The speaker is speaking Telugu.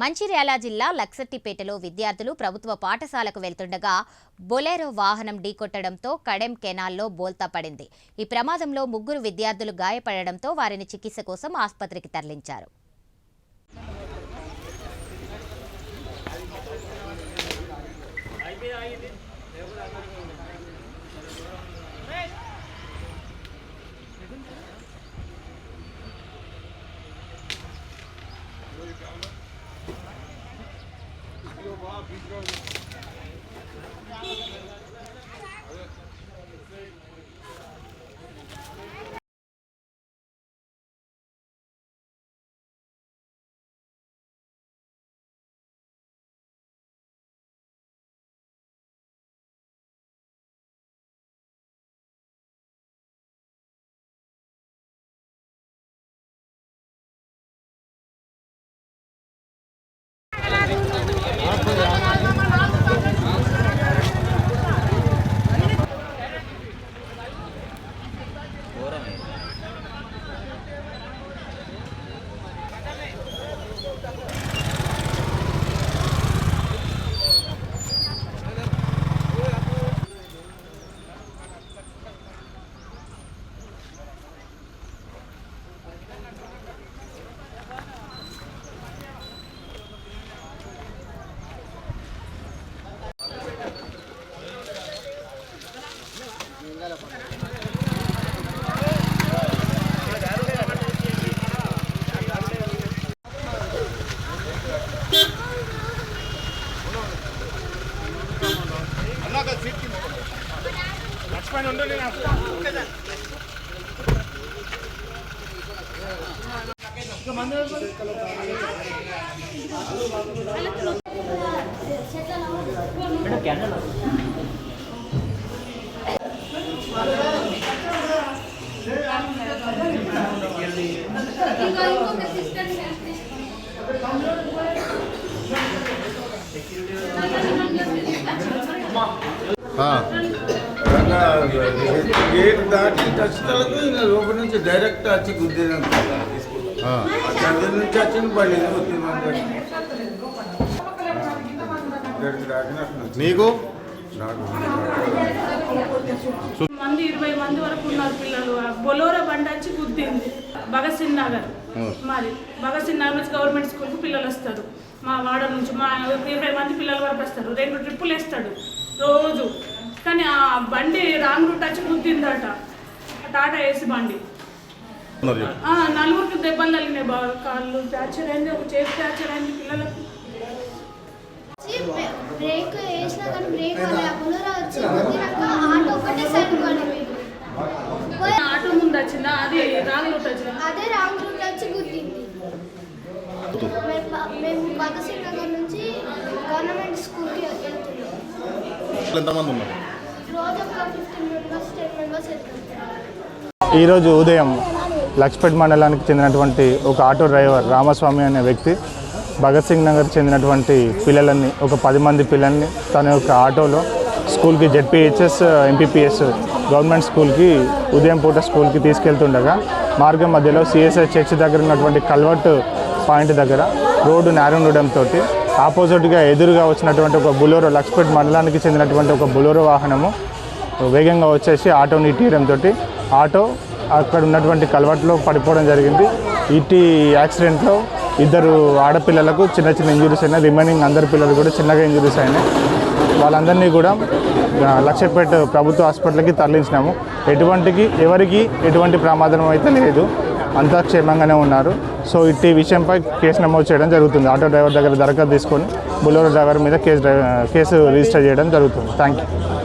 మంచిర్యాల జిల్లా లక్సట్టిపేటలో విద్యార్థులు ప్రభుత్వ పాఠశాలకు వెళ్తుండగా బొలెరో వాహనం ఢీకొట్టడంతో కడెం కెనాల్లో బోల్తా పడింది. ఈ ప్రమాదంలో ముగ్గురు విద్యార్థులు గాయపడడంతో వారిని చికిత్స కోసం ఆసుపత్రికి తరలించారు. Thank you. हाँ గేట్ దాటి ఇంకా లోపల నుంచి డైరెక్ట్ వచ్చి గుద్దేదాం నుంచి వచ్చిన బండి నీకు? మంది ఇరవై మంది వరకు ఉన్నారు పిల్లలు. బొలోరా బండి వచ్చి గుద్దింది. భగత్ సింగ్ నగర్. మాది. భగత్ సింగ్ నగర్ నుంచి గవర్నమెంట్ స్కూల్కి పిల్లలు వస్తారు. మా వాడ నుంచి మా ఇరవై మంది పిల్లల వరకు వస్తారు. రెండు ట్రిప్పులు వేస్తాడు. రోజు. కానీ ఆ బండి రాంగ్ రూట్ వచ్చి గుద్దిందట. ఆ టాటా ఏసీ బండి. ఆ, నలుగురికి దెబ్బలు తగిలినాయి బాగా కాళ్ళు ఫ్రాక్చర్ అయింది ఒక చేతి ఫ్రాక్చర్ అయింది పిల్లలకు. బ్రేక్ వేసినా కానీ బ్రేక్ అవ్వలే బుల్లరా వచ్చి ఆటో ఒకటే సైడ్ పడిపోయింది పోయి ఆటో ముందు వచ్చిందా అది రాంగ్ రూట్ వచ్చిందా అదే రాంగ్ రూట్ వచ్చి గుద్దింది మేము ప- మేము భగత్ సింగ్ నగర్ నుంచి గవర్నమెంట్ స్కూల్కి వెళ్తున్నాం ఎంతమంది ఉన్నారు? ఈరోజు ఉదయం లక్ష్పేట్ మండలానికి చెందినటువంటి ఒక ఆటో డ్రైవర్ రామస్వామి అనే వ్యక్తి భగత్ సింగ్ నగర్ చెందినటువంటి పిల్లలని ఒక పది మంది పిల్లల్ని తన యొక్క ఆటోలో స్కూల్కి జెడ్పీహెచ్ఎస్ ఎంపీపీఎస్ గవర్నమెంట్ స్కూల్కి ఉదయం పూట స్కూల్కి తీసుకెళ్తుండగా మార్గం మధ్యలో సిఎస్ఐ చర్చ్ దగ్గర ఉన్నటువంటి కల్వర్ట్ పాయింట్ దగ్గర రోడ్డు నేరండడంతో ఆపోజిట్గా ఎదురుగా వచ్చినటువంటి ఒక బులోరో లక్ష్పేట్ మండలానికి చెందినటువంటి ఒక బులోరో వాహనము వేగంగా వచ్చేసి ఆటోని ఇటీయడంతో ఆటో అక్కడ ఉన్నటువంటి కలవట్లో పడిపోవడం జరిగింది. ఇటీ యాక్సిడెంట్లో ఇద్దరు ఆడపిల్లలకు చిన్న చిన్న ఇంజురీస్ అయినాయి. రిమైనింగ్ అందరి పిల్లలు కూడా చిన్నగా ఇంజురీస్ అయినాయి. వాళ్ళందరినీ కూడా ఆ, లక్ష్యపేట ప్రభుత్వ హాస్పిటల్కి తరలించినాము. ఎటువంటికి ఎవరికి ఎటువంటి ప్రమాదం అయితే లేదు. అంతా క్షేమంగానే ఉన్నారు. సో ఇట్టి విషయంపై కేసు నమోదు చేయడం జరుగుతుంది. ఆటో డ్రైవర్ దగ్గర దరఖాస్తు తీసుకొని బులోరో డ్రైవర్ మీద కేసు కేసు రిజిస్టర్ చేయడం జరుగుతుంది. Thank you